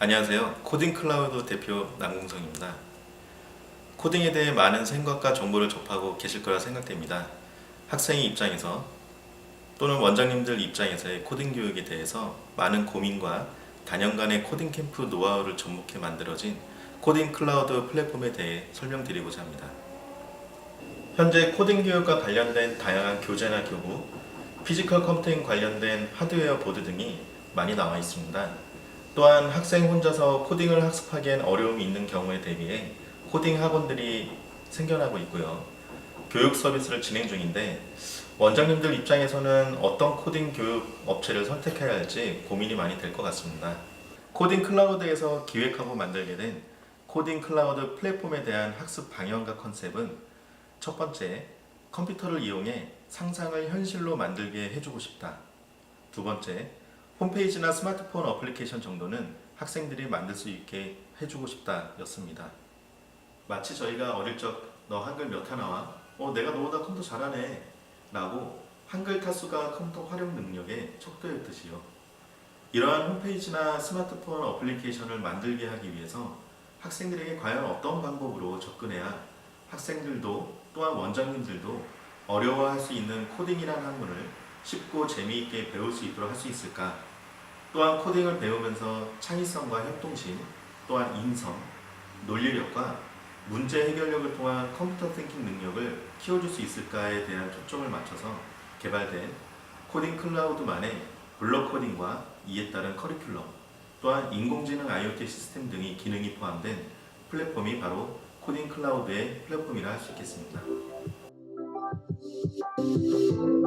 안녕하세요. 코딩 클라우드 대표 남궁성입니다. 코딩에 대해 많은 생각과 정보를 접하고 계실 거라 생각됩니다. 학생의 입장에서 또는 원장님들 입장에서의 코딩 교육에 대해서 많은 고민과 단연간의 코딩 캠프 노하우를 접목해 만들어진 코딩 클라우드 플랫폼에 대해 설명드리고자 합니다. 현재 코딩 교육과 관련된 다양한 교재나 교구, 피지컬 컴퓨팅 관련된 하드웨어 보드 등이 많이 나와 있습니다. 또한 학생 혼자서 코딩을 학습하기엔 어려움이 있는 경우에 대비해 코딩 학원들이 생겨나고 있고요. 교육 서비스를 진행 중인데 원장님들 입장에서는 어떤 코딩 교육 업체를 선택해야 할지 고민이 많이 될 것 같습니다. 코딩 클라우드에서 기획하고 만들게 된 코딩 클라우드 플랫폼에 대한 학습 방향과 컨셉은 첫 번째, 컴퓨터를 이용해 상상을 현실로 만들게 해주고 싶다. 두 번째, 홈페이지나 스마트폰 어플리케이션 정도는 학생들이 만들 수 있게 해주고 싶다 였습니다. 마치 저희가 어릴 적 너 한글 몇 하나와? 어 내가 너보다 컴퓨터 잘하네 라고 한글 타수가 컴퓨터 활용 능력의 척도였듯이요. 이러한 홈페이지나 스마트폰 어플리케이션을 만들게 하기 위해서 학생들에게 과연 어떤 방법으로 접근해야 학생들도 또한 원장님들도 어려워할 수 있는 코딩이라는 학문을 쉽고 재미있게 배울 수 있도록 할 수 있을까? 또한 코딩을 배우면서 창의성과 협동심, 또한 인성, 논리력과 문제 해결력을 통한 컴퓨터 띵킹 능력을 키워줄 수 있을까에 대한 초점을 맞춰서 개발된 코딩 클라우드만의 블록 코딩과 이에 따른 커리큘럼, 또한 인공지능 IoT 시스템 등의 기능이 포함된 플랫폼이 바로 코딩 클라우드의 플랫폼이라 할 수 있겠습니다.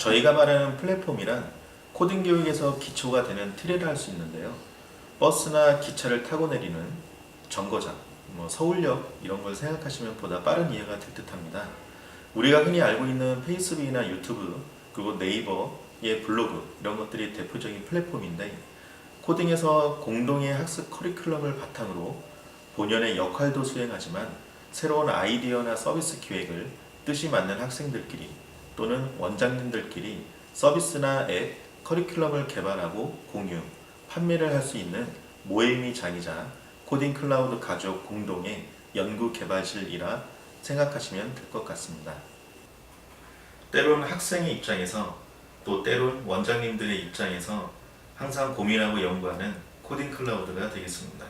저희가 말하는 플랫폼이란 코딩 교육에서 기초가 되는 틀이라 할 수 있는데요. 버스나 기차를 타고 내리는 정거장, 뭐 서울역 이런 걸 생각하시면 보다 빠른 이해가 될 듯합니다. 우리가 흔히 알고 있는 페이스북이나 유튜브 그리고 네이버의 블로그 이런 것들이 대표적인 플랫폼인데 코딩에서 공동의 학습 커리큘럼을 바탕으로 본연의 역할도 수행하지만 새로운 아이디어나 서비스 기획을 뜻이 맞는 학생들끼리 또는 원장님들끼리 서비스나 앱, 커리큘럼을 개발하고 공유, 판매를 할 수 있는 모임이 장이자 코딩 클라우드 가족 공동의 연구 개발실이라 생각하시면 될 것 같습니다. 때론 학생의 입장에서 또 때론 원장님들의 입장에서 항상 고민하고 연구하는 코딩 클라우드가 되겠습니다.